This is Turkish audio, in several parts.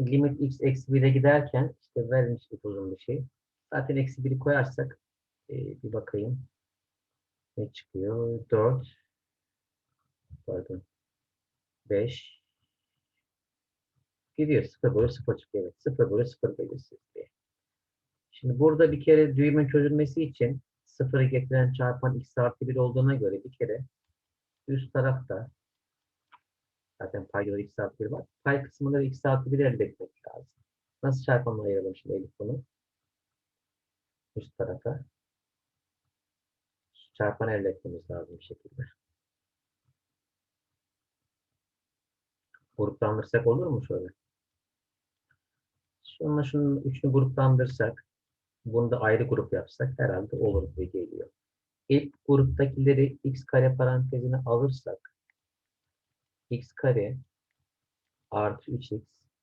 Limit x eksi 1'e giderken işte verilmiş bir uzun bir şey. Zaten eksi 1'i koyarsak e, bir bakayım. Ne çıkıyor? 4 pardon 5 gidiyor. 0 bölü 0 çıkıyor. Evet. 0 bölü 0 belirsizliği. Şimdi burada bir kere düğümün çözülmesi için 0'ı getiren çarpan x artı 1 olduğuna göre bir kere üst tarafta zaten paydaları x artı 1 var. Pay kısmında da x artı 1 elde etmek lazım. Nasıl çarpanla ayıralım şimdi Elif bunu? Üst tarafa. Çarpan elde etmemiz lazım bir şekilde. Gruplandırsak olur mu şöyle? Şununla şunun üçünü gruplandırsak, bunu da ayrı grup yapsak herhalde olur gibi geliyor. İlk gruptakileri x kare parantezine alırsak, x kare artı 3x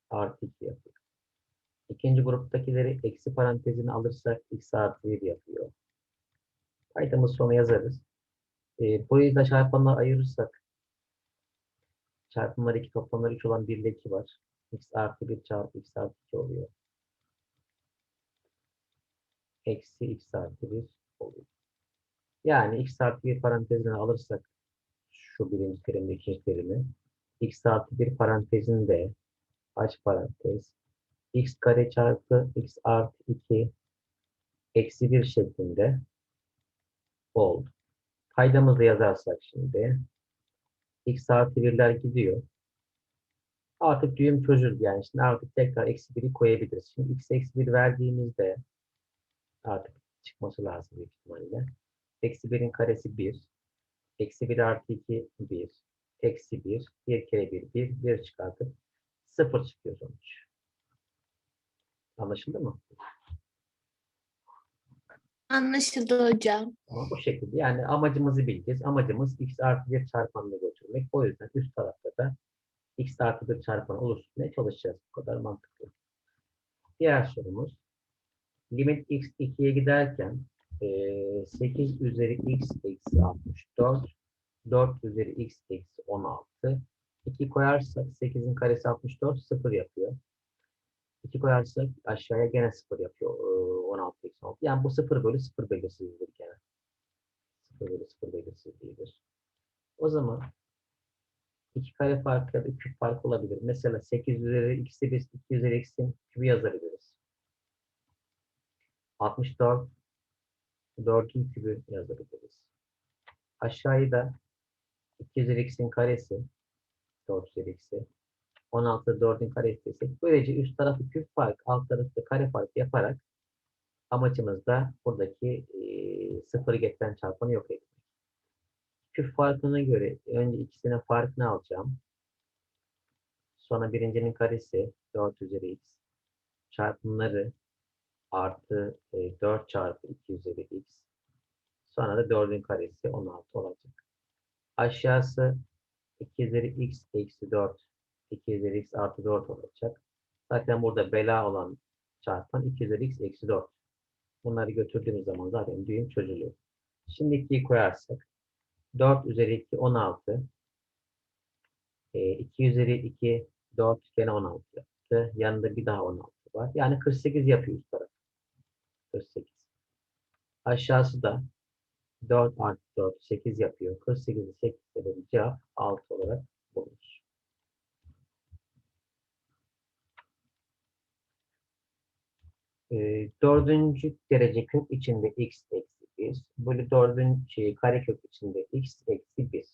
artı 2 yapıyor. İkinci gruptakileri eksi parantezine alırsak x artı 1 yapıyor. Paydamız sona yazarız. E, burayı da çarpanla ayırırsak çarpımlar 2 toplamlar 3 olan 1 ile 2 var. x artı 1 çarpı x artı 2 oluyor. Eksi x artı 1 oluyor. Yani x artı 1 parantezine alırsak şu birinci terimde ikinci terimi x artı 1 parantezinde aç parantez x kare çarpı x artı 2 eksi 1 şeklinde oldu. Paydamızı yazarsak şimdi x artı 1'ler gidiyor. Artık düğüm çözüldü yani. Şimdi artık tekrar eksi 1'i koyabiliriz. Şimdi x eksi 1 verdiğimizde artık çıkması lazım büyük ihtimalle. Eksi 1'in karesi 1. Eksi 1 artı 2 1. Eksi 1. 1 kere 1 1. 1 çıkartıp 0 çıkıyor sonuç. Anlaşıldı mı? Anlaşıldı hocam. Ama bu şekilde. Yani amacımızı bileceğiz. Amacımız x artı 1 çarpanını götürmek. O yüzden üst tarafta da x artı 1 çarpanı oluşturmaya çalışacağız. Bu kadar mantıklı. Diğer sorumuz. Limit x 2'ye giderken eee, 8 üzeri x eksi 64 4 üzeri x eksi 16 2 koyarsak 8'in karesi 64 0 yapıyor. 2 koyarsak aşağıya gene 0 yapıyor. eee, 16 eksi 16. Yani bu 0 bölü 0 belirsizliğidir gene. 0 bölü 0 belirsizliğidir. O zaman iki kare farkı ya da küp farkı olabilir. Mesela 8 üzeri x'i biz 2 üzeri x'in kübü yazabiliriz. 64 4'ün kübü yazabiliriz. Aşağıya da 2 üzeri x'in karesi 4 üzeri x'i 16 4'ün karesi desek böylece üst tarafı küp fark alt tarafı kare fark yaparak amacımız da buradaki e, sıfırı getiren çarpanı yok etmek. Küp farkına göre önce ikisinin farkını alacağım. Sonra birincinin karesi 4 üzeri x çarpımları artı e, 4 çarpı 2 üzeri x. Sonra da 4'ün karesi 16 olacak. Aşağısı 2 üzeri x eksi 4 2 üzeri x artı 4 olacak. Zaten burada bela olan çarpan 2 üzeri x eksi 4. Bunları götürdüğümüz zaman zaten düğüm çözülüyor. Şimdi 2'yi koyarsak 4 üzeri 2 16. E, 2 üzeri 2 4 gene 16 yaptı. Yanında bir daha 16 var. Yani 48 yapıyor üst taraf. 48. Aşağısı da 4 artı 4 8 yapıyor. 48'i 8 sebebi cevap 6 olarak bulunur. Ee, dördüncü derece kök içinde x eksi 1 bölü dördüncü şey, kare kök içinde x eksi 1.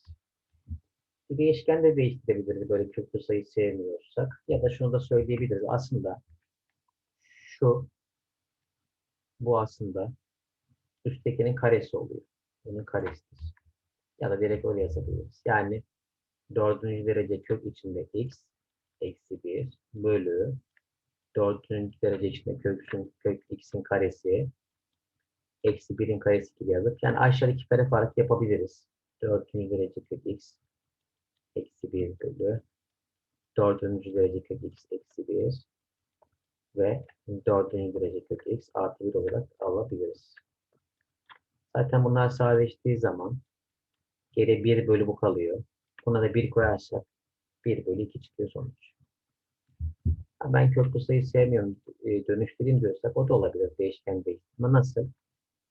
Bir değişken de değiştirebiliriz böyle köklü sayı sevmiyorsak. Ya da şunu da söyleyebiliriz. Aslında şu bu aslında üsttekinin karesi oluyor. Bunun karesidir. Ya da direkt öyle yazabiliriz. Yani dördüncü derece kök içinde x eksi 1 bölü dördüncü derece içinde köksün, kök x'in karesi eksi 1'in karesi gibi yazıp yani aşağı iki kare fark yapabiliriz. Dördüncü derece kök x eksi 1 bölü dördüncü derece kök x eksi 1 ve dördüncü derece kök x artı 1 olarak alabiliriz. Zaten bunlar sadeleştiği zaman geri 1 bölü bu kalıyor. Buna da 1 koyarsak 1 bölü 2 çıkıyor sonuç. ben köklü sayı sevmiyorum, e, dönüştüreyim diyorsak o da olabilir değişken değil. Ama nasıl?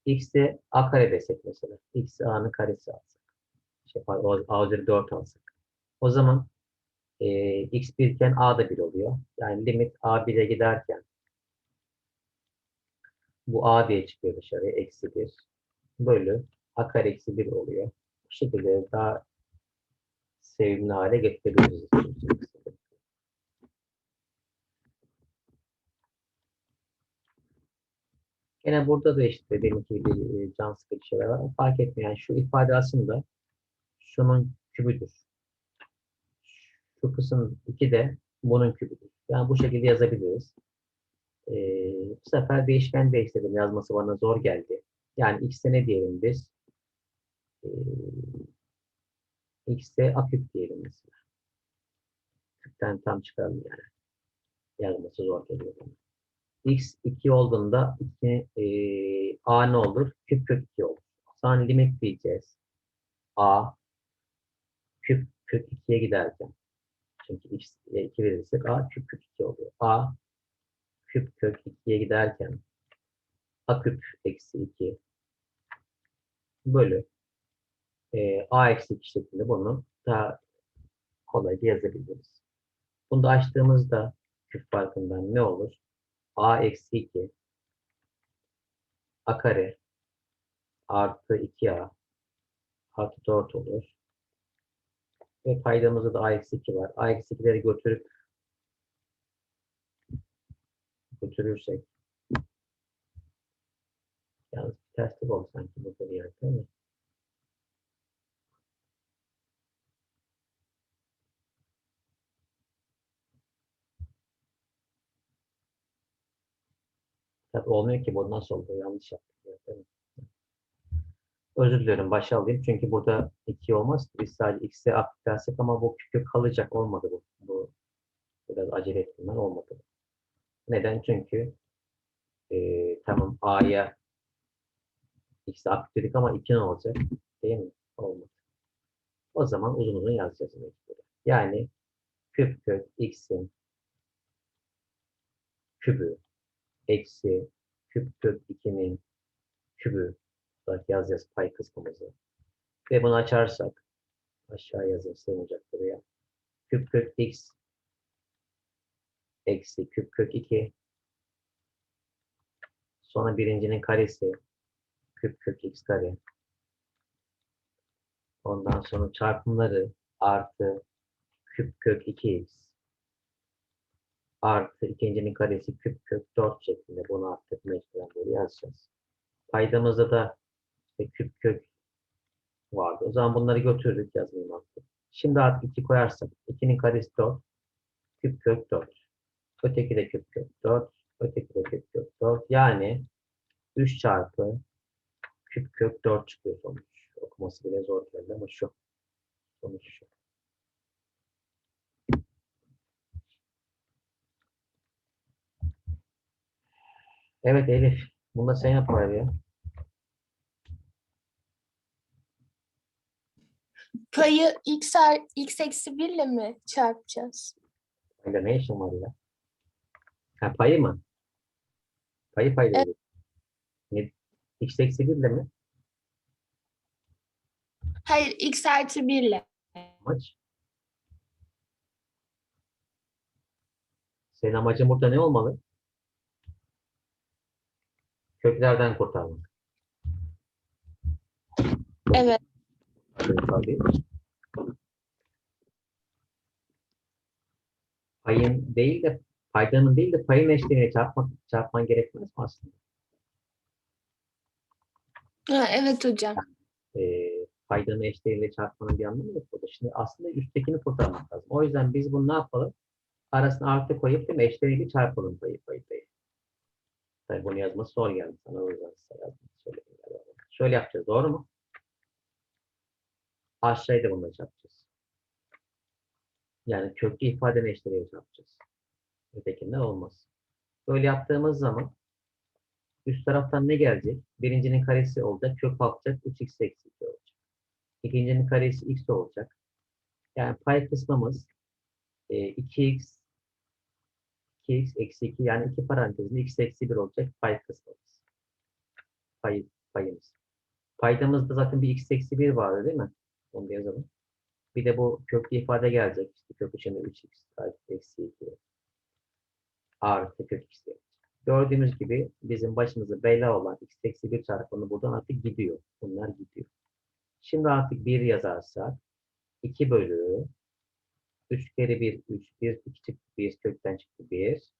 x'e a kare desek mesela. x'e a'nın karesi alsak. Şey, a üzeri 4 alsak. O zaman e, x 1 iken a da 1 oluyor. Yani limit a 1'e giderken bu a diye çıkıyor dışarıya. Eksi 1 bölü a kare eksi 1 oluyor. Bu şekilde daha sevimli hale getirebiliriz. Gene burada da işte benimki bir e, can sıkıcı şeyler var. Fark etmiyor. Yani şu ifade aslında şunun kübüdür. Şu kısım 2 de bunun kübüdür. Yani bu şekilde yazabiliriz. Ee, bu sefer değişken değiştirdim. Yazması bana zor geldi. Yani x'e ne diyelim biz? Ee, x'e a küp diyelim mesela. Küpten tam çıkardım yani. Yazması zor geliyor bana x 2 olduğunda 2 e, a ne olur? Küp kök 2 olur. Sonra limit diyeceğiz. a küp kök 2'ye giderken çünkü x'ye 2 verirsek a küp kök 2 oluyor. a küp kök 2'ye giderken a küp eksi 2 bölü e, a eksi 2 şeklinde bunu daha kolayca yazabiliriz. Bunu da açtığımızda küp farkından ne olur? a eksi 2 a kare artı 2a artı 4 olur. Ve paydamızda da a eksi 2 var. a eksi 2'leri götürüp götürürsek yalnız bir terslik oldu sanki burada bir yerde değil mi? Tabii olmuyor ki bu nasıl oldu? Yanlış yaptık. ya, değil mi? Özür dilerim başa alayım. Çünkü burada 2 olmaz. Biz sadece x'e aktarsek ama bu küçük kalacak. Olmadı bu. Bu biraz acele ettim ben. Olmadı. Neden? Çünkü eee tamam a'ya x'e aktardık ama 2 ne olacak? Değil mi? Olmadı. O zaman uzun uzun yazacağız. mecburen. Yani küp kök x'in kübü eksi küp kök 2'nin kübü olarak yazacağız pay kısmımızı. Ve bunu açarsak aşağı yazayım sığmayacak buraya. Küp kök x eksi küp kök 2 sonra birincinin karesi küp kök x kare ondan sonra çarpımları artı küp kök 2x artı ikincinin karesi küp kök 4 şeklinde bunu artık mecburen böyle yazacağız. Paydamızda da işte küp kök vardı. O zaman bunları götürdük yazmayayım artık. Şimdi artık 2 koyarsak 2'nin karesi 4 küp kök 4. Öteki de küp kök 4. Öteki de küp kök 4. Yani 3 çarpı küp kök 4 çıkıyor sonuç. Okuması bile zor geldi ama şu. Sonuç şu. Evet Elif. Bunu da sen yap ya. Payı x, ar- x eksi 1 ile mi çarpacağız? Öyle ne işin var ya? Ha, payı mı? Payı payla. Evet. Ne? X eksi 1 ile mi? Hayır x artı 1 ile. Amaç. Senin amacın burada ne olmalı? Köklerden kurtarmak. Evet. Tabii, tabii. Payın değil de paydanın değil de payın eşliğine çarpmak, çarpman gerekmez mi aslında? Ha, evet hocam. e, paydanın eşdeğeriyle çarpmanın bir anlamı yok burada. Şimdi aslında üsttekini kurtarmak lazım. O yüzden biz bunu ne yapalım? Arasına artı koyup değil mi? Eşdeğeriyle çarpalım payı payı payı. Tabii bunu yazması zor geldi sana. O yüzden size yazdım. Galiba. Şöyle yapacağız. Doğru mu? Aşağıya da bununla çarpacağız. Yani köklü ifadenin eşdeğeriyle çarpacağız. Ötekinden olmaz. Böyle yaptığımız zaman üst taraftan ne gelecek? Birincinin karesi olacak. Kök kalkacak. 3x eksi 2 olacak. İkincinin karesi x olacak. Yani pay kısmımız e, 2x 2x eksi 2 yani iki parantezinde x eksi 1 olacak pay kısmımız. Pay, payımız. Paydamızda zaten bir x eksi 1 vardı değil mi? Onu da yazalım. Bir de bu köklü ifade gelecek. İşte kök içinde 3x artı eksi 2 artı kök x gelecek. Gördüğümüz gibi bizim başımıza bela olan x eksi 1 çarpanı buradan artık gidiyor. Bunlar gidiyor. Şimdi artık 1 yazarsak 2 bölü 3 kere 1, 3, 1, 2 çıktı 1, kökten çıktı 1.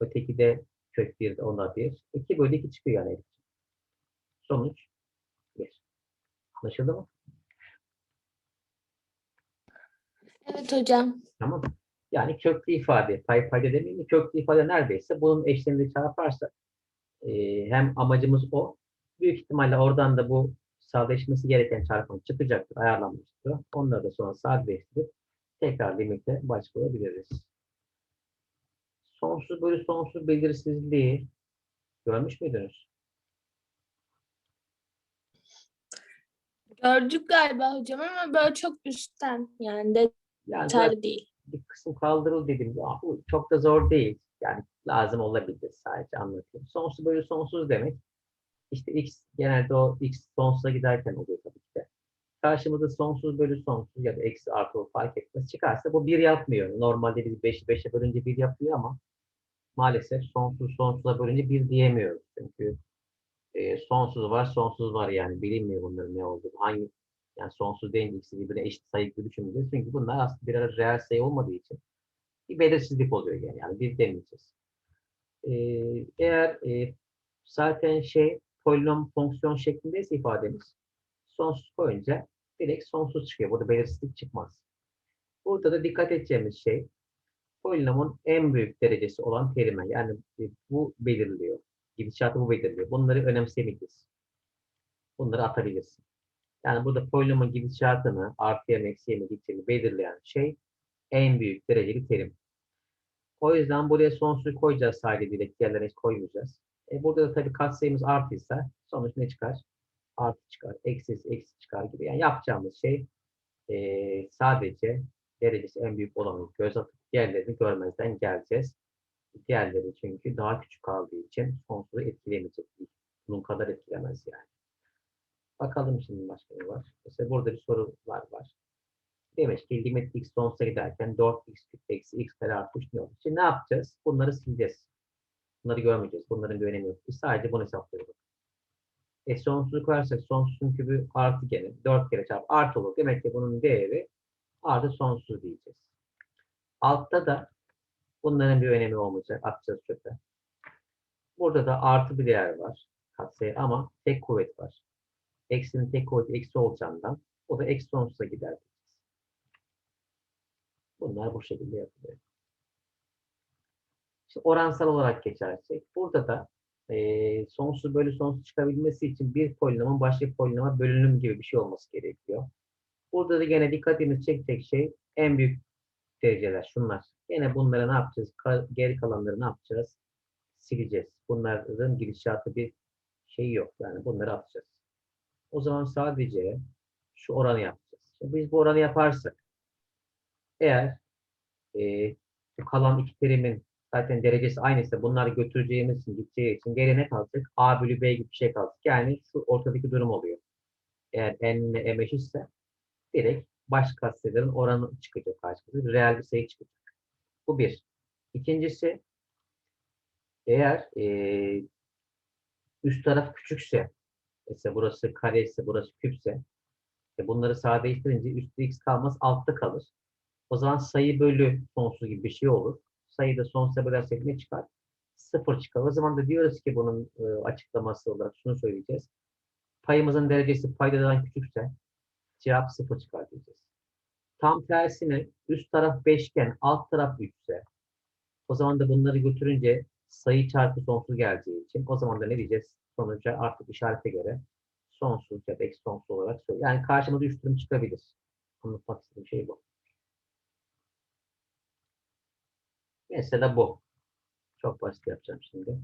Öteki de kök 1 de ona 1. 2 bölü 2 çıkıyor yani. Sonuç 1. Anlaşıldı mı? Evet hocam. Tamam? Yani köklü ifade, pay payda demeyeyim mi? Köklü ifade neredeyse bunun eşleniğini çarparsak e, hem amacımız o. Büyük ihtimalle oradan da bu sadeleşmesi gereken çarpım çıkacaktır, ayarlanmıştır. Onları da sonra sadeleştirip tekrar limite başvurabiliriz. Sonsuz bölü sonsuz belirsizliği görmüş müydünüz? Gördük galiba hocam ama böyle çok üstten yani Yani detaylı değil. bir kısım kaldırıl dedim. Ya, bu çok da zor değil. Yani lazım olabilir sadece anlatayım. Sonsuz bölü sonsuz demek. İşte x genelde o x sonsuza giderken oluyor tabii ki de. Karşımızda sonsuz bölü sonsuz ya da eksi artı o fark etmez çıkarsa bu bir yapmıyor. Normalde biz 5'i 5'e bölünce bir yapıyor ama maalesef sonsuz sonsuza bölünce bir diyemiyoruz. Çünkü e, sonsuz var, sonsuz var yani bilinmiyor bunların ne olduğu. Hangi yani sonsuz deyince ikisi birbirine eşit sayı gibi düşüneceğiz. Çünkü bunlar aslında birer reel sayı olmadığı için bir belirsizlik oluyor yani. Yani bir demeyeceğiz. Ee, eğer e, zaten şey polinom fonksiyon şeklindeyse ifademiz sonsuz koyunca direkt sonsuz çıkıyor. Burada belirsizlik çıkmaz. Burada da dikkat edeceğimiz şey polinomun en büyük derecesi olan terime. Yani e, bu belirliyor. Gidişatı bu belirliyor. Bunları önemsemeyeceğiz. Bunları atabilirsin. Yani burada polinomun gidişatını artıya mı eksiye mi gideceğini belirleyen şey en büyük dereceli terim. O yüzden buraya sonsuz koyacağız sadece direkt diğerlerine hiç koymayacağız. E burada da tabii katsayımız artıysa sonuç ne çıkar? Artı çıkar, eksi eksi çıkar gibi. Yani yapacağımız şey e, sadece derecesi en büyük olanı göz atıp diğerlerini görmezden geleceğiz. Diğerleri çünkü daha küçük kaldığı için sonsuzu etkilemeyecek. Bunun kadar etkilemez yani. Bakalım şimdi başka ne var. Mesela burada bir sorular var. Demiş ki limit x sonsuza giderken 4x küp eksi x kare artı 3 ne olur? Şimdi ne yapacağız? Bunları sileceğiz. Bunları görmeyeceğiz. Bunların bir önemi yok. Biz sadece bunu hesaplıyoruz. E sonsuzu koyarsak sonsuzun kübü artı gene 4 kere çarpı artı olur. Demek ki bunun değeri artı sonsuz diyeceğiz. Altta da bunların bir önemi olmayacak. Atacağız çöpe. Burada da artı bir değer var. Katsayı ama tek kuvvet var. Eksinin tek kuvveti eksi olacağından o da eksi sonsuza gider. Bunlar bu şekilde yapılıyor. Şimdi oransal olarak geçersek burada da eee sonsuz bölü sonsuz çıkabilmesi için bir polinomun başka polinoma bölünüm gibi bir şey olması gerekiyor. Burada da gene dikkatimizi çekecek şey en büyük dereceler şunlar. Gene bunları ne yapacağız? Ka- geri kalanları ne yapacağız? Sileceğiz. Bunların gidişatı bir şey yok. Yani bunları atacağız. O zaman sadece şu oranı yapacağız. Şimdi biz bu oranı yaparsak eğer e, kalan iki terimin zaten derecesi aynıysa bunları götüreceğimiz için gideceği için geriye ne kalacak? A bölü B gibi bir şey kalacak. Yani şu ortadaki durum oluyor. Eğer n ile m eşitse direkt baş katsayıların oranı çıkacak karşımıza. Reel bir sayı çıkacak. Bu bir. İkincisi eğer e, üst taraf küçükse mesela burası kare ise burası küpse e bunları sadeleştirince üstte x kalmaz altta kalır. O zaman sayı bölü sonsuz gibi bir şey olur. Sayıyı da sonsuza bölersek ne çıkar? Sıfır çıkar. O zaman da diyoruz ki bunun e, açıklaması olarak şunu söyleyeceğiz. Payımızın derecesi paydadan küçükse cevap sıfır çıkar diyeceğiz. Tam tersine üst taraf beşgen, alt taraf üçse o zaman da bunları götürünce sayı çarpı sonsuz geleceği için o zaman da ne diyeceğiz? Sonuca artık işarete göre sonsuz ya da eksi sonsuz olarak söylüyor. Yani karşımıza üç durum çıkabilir. Anlatmak istediğim şey bu. Mesela bu. Çok basit yapacağım şimdi.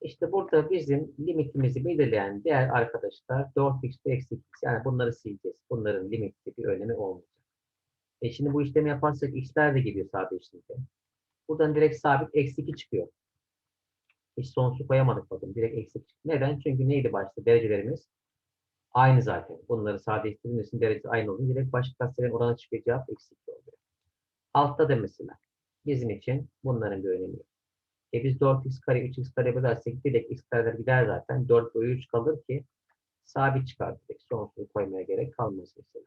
İşte burada bizim limitimizi belirleyen diğer arkadaşlar 4x eksi x. Yani bunları sileceğiz. Bunların limiti bir önemi olmayacak. E şimdi bu işlemi yaparsak x'ler de geliyor sadece işlemde. Buradan direkt sabit eksi 2 çıkıyor. Hiç sonsuz koyamadık bakın. Direkt eksi 2 çıktı. Neden? Çünkü neydi başta? Derecelerimiz aynı zaten. Bunları sadeleştirdiğimiz için derecesi aynı olduğu için direkt baş katsayıların oranı çıkıyor. Cevap eksi 2 oluyor. Altta da mesela bizim için bunların bir önemi yok. E biz 4x kare 3x kare bölersek direkt x kareler gider zaten. 4 bölü 3 kalır ki sabit çıkar direkt. Sonsuz koymaya gerek kalmaz mesela.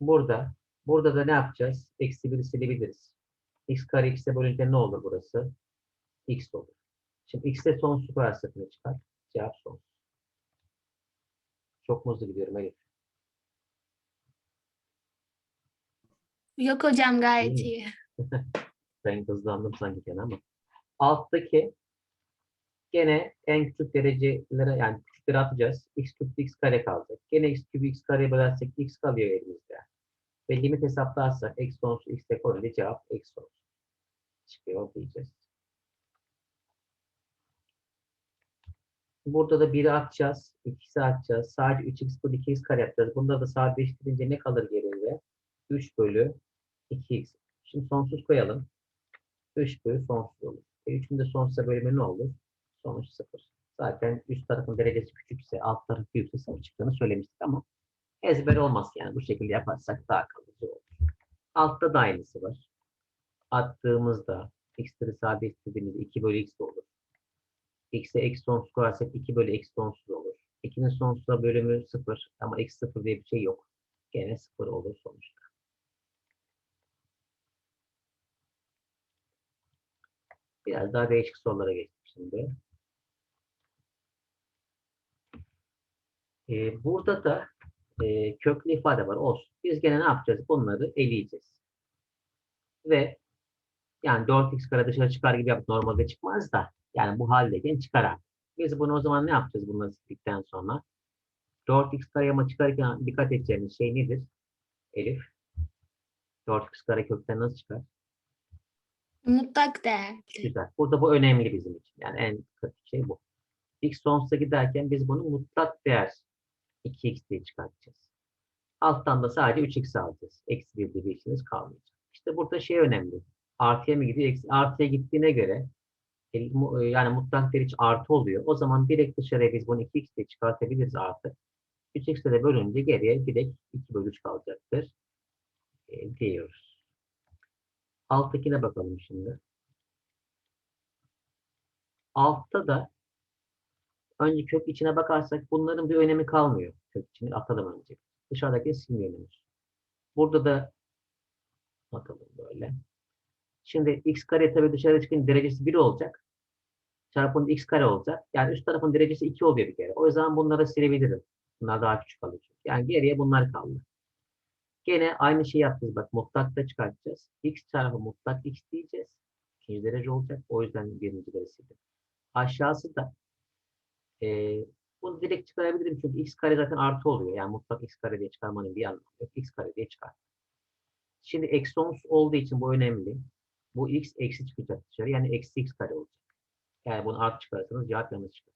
Burada burada da ne yapacağız? Eksi 1'i silebiliriz. X kare x'e bölünce ne olur burası? x olur. Şimdi x'e sonsuz ne çıkar? Cevap sonsuz. Çok mu hızlı gidiyorum Elif? Yok hocam gayet İyi. Ben hızlandım sanki gene ama. Alttaki gene en küçük derecelere yani küçükleri atacağız. x küp x kare kalacak. Gene x küp x kareye bölersek x kalıyor elimizde. Ve limit hesaplarsak eksi sonsuz x'e koyunca cevap eksi sonsuz. Çıkıyor diyeceğiz. Burada da 1'i atacağız. 2'si atacağız. Sadece 3x bölü 2x kare yapacağız. Bunda da sadeleştirince ne kalır geriye? 3 bölü 2x. Şimdi sonsuz koyalım. 3 bölü sonsuz olur. E 3'ün de sonsuza bölümü ne olur? Sonuç 0. Zaten üst tarafın derecesi küçükse alt tarafı büyükse 0 çıktığını söylemiştik ama ezber olmaz yani. Bu şekilde yaparsak daha kalıcı olur. Altta da aynısı var. Attığımızda x'leri sadeleştirdiğimizde 2 bölü x olur. x'e eksi sonsuz koyarsak 2 bölü eksi sonsuz olur. 2'nin sonsuza bölümü 0 ama eksi 0 diye bir şey yok. Gene 0 olur sonuçta. Biraz daha değişik sorulara geçtik şimdi. Ee, burada da e, köklü ifade var. Olsun. Biz gene ne yapacağız? Bunları eleyeceğiz. Ve yani 4x kare dışarı çıkar gibi yapıp normalde çıkmaz da yani bu haldeyken çıkar artık. Biz bunu o zaman ne yapacağız bunları sildikten sonra? 4x kare ama çıkarken dikkat edeceğimiz şey nedir? Elif. 4x kare kökten nasıl çıkar? Mutlak değerli. Güzel. Burada bu önemli bizim için. Yani en şey bu. X sonsuza giderken biz bunu mutlak değer 2x diye çıkartacağız. Alttan da sadece 3x alacağız. Eksi 1 diye bir işimiz kalmayacak. İşte burada şey önemli. Artıya mı gidiyor? Eksi, artıya gittiğine göre e, e, yani mutlak değer hiç artı oluyor. O zaman direkt dışarıya biz bunu 2x diye çıkartabiliriz artık. 3x'e de bölünce geriye direkt 2 bölü 3 kalacaktır. E, diyoruz. Alttakine bakalım şimdi. Altta da önce kök içine bakarsak bunların bir önemi kalmıyor. Kök içini atalım önce. Dışarıdaki silmeyelim. Burada da atalım böyle. Şimdi x kare tabii dışarı çıkınca derecesi 1 olacak. Çarpımında x kare olacak. Yani üst tarafın derecesi 2 oluyor bir kere. O yüzden bunları silebilirim. Bunlar daha küçük kalıyor. Yani geriye bunlar kaldı. Gene aynı şeyi yapacağız. Bak mutlakta çıkartacağız. x çarpı mutlak x diyeceğiz. İkinci derece olacak. O yüzden birinci derecesi. Aşağısı da eee bunu direkt çıkarabilirim çünkü x kare zaten artı oluyor. Yani mutlak x kare diye çıkarmanın bir anlamı yok. x kare diye çıkar. Şimdi eksi olduğu için bu önemli. Bu x eksi çıkacak dışarı. Yani eksi x kare olacak. Yani bunu artı çıkarırsanız cevap yanlış çıkar.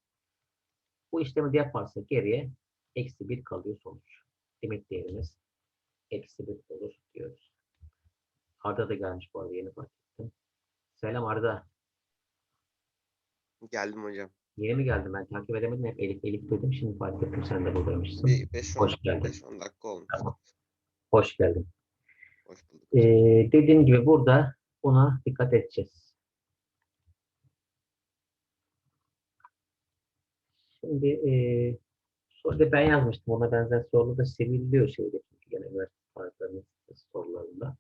Bu işlemi de yaparsak geriye eksi 1 kalıyor sonuç. Limit değerimiz eksi 1 olur diyoruz. Arda da gelmiş bu arada yeni fark ettim. Selam Arda. Geldim hocam. Yeni mi geldin? Ben takip edemedim. Hep Elif Elif dedim. Şimdi fark ettim sen de buradaymışsın. Bir 5-10 Hoş geldin. 5-10 dakika olmuş. Tamam. Hoş geldin. Hoş bulduk. Ee, dediğim gibi burada buna dikkat edeceğiz. Şimdi e, soruda ben yazmıştım. Ona benzer sorular da seviliyor şeyde. Çünkü gene üniversite sorularında.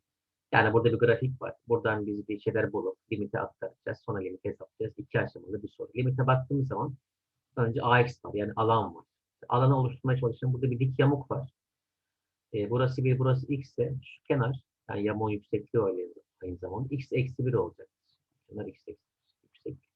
Yani burada bir grafik var. Buradan biz bir şeyler bulup limite aktaracağız. Sonra limite hesaplayacağız. İki aşamalı bir soru. Limite baktığımız zaman önce AX var. Yani alan var. Alanı oluşturmaya çalışıyorum. Burada bir dik yamuk var. E, burası bir, burası x ise şu kenar yani yamuğun yüksekliği öyle aynı zamanda x eksi 1 olacak. Kenar x eksi yüksek.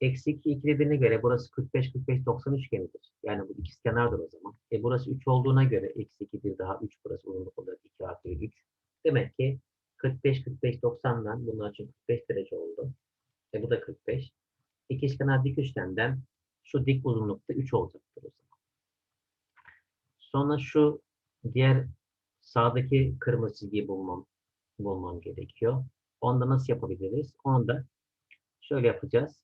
Eksi 2 2 dediğine göre burası 45 45 90 üçgenidir. Yani bu ikiz kenardır o zaman. E burası 3 olduğuna göre eksi 2 bir daha 3 burası uzunluk olarak 2 artı 3. Demek ki 45 45 90'dan bunlar için 45 derece oldu. E bu da 45. İkizkenar dik üçgenden şu dik uzunlukta 3 olacaktır o zaman. Sonra şu diğer sağdaki kırmızı çizgiyi bulmam, bulmam gerekiyor. Onu da nasıl yapabiliriz? Onu da şöyle yapacağız.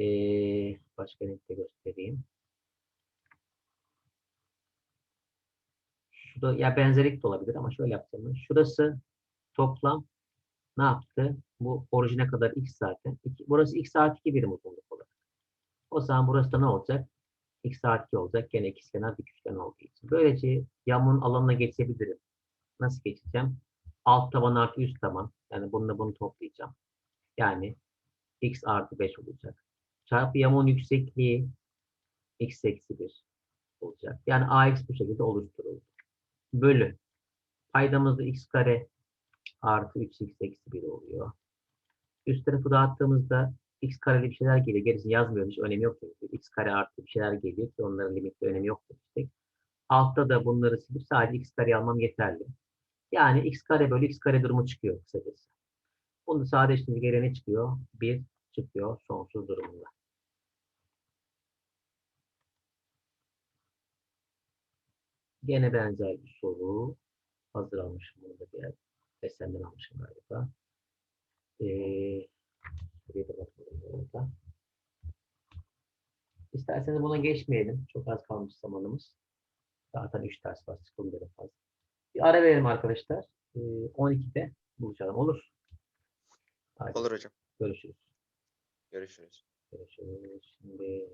Ee, başka renkte göstereyim. Şurada ya benzerlik de olabilir ama şöyle yapacağım. Şurası toplam ne yaptı? Bu orijine kadar x zaten. İki- burası x saat 2 birim uzunluk olarak. O zaman burası da ne olacak? x saat 2 olacak. Gene ikizkenar dik üçgen olduğu için. Böylece yamuğun alanına geçebilirim. Nasıl geçeceğim? Alt taban artı üst taban. Yani bununla bunu toplayacağım. Yani x artı 5 olacak. Çarpı yamuğun yüksekliği x eksi 1 olacak. Yani ax bu şekilde oluşturuldu. Bölü. Paydamızda x kare artı 3x eksi 1 oluyor. Üst tarafı dağıttığımızda x kareli bir şeyler geliyor. Gerisini yazmıyorum. Hiç önemi yok. Çünkü. x kare artı bir şeyler geliyor onların limitli önemi yok demiştik. Altta da bunları silip sadece x kare almam yeterli. Yani x kare bölü x kare durumu çıkıyor kısacası. Bunu sadeleştirince geriye ne çıkıyor? 1 çıkıyor sonsuz durumunda. Gene benzer bir soru. Hazır almışım bunu da diğer Esen'den almışım galiba. Ee, buraya da bakalım orada. İsterseniz buna geçmeyelim. Çok az kalmış zamanımız. Zaten 3 ders var. Sıkılmıyor fazla. Bir ara verelim arkadaşlar. Ee, 12'de buluşalım. Olur. Hadi Olur hocam. görüşürüz. Görüşürüz. Görüşürüz. Şimdi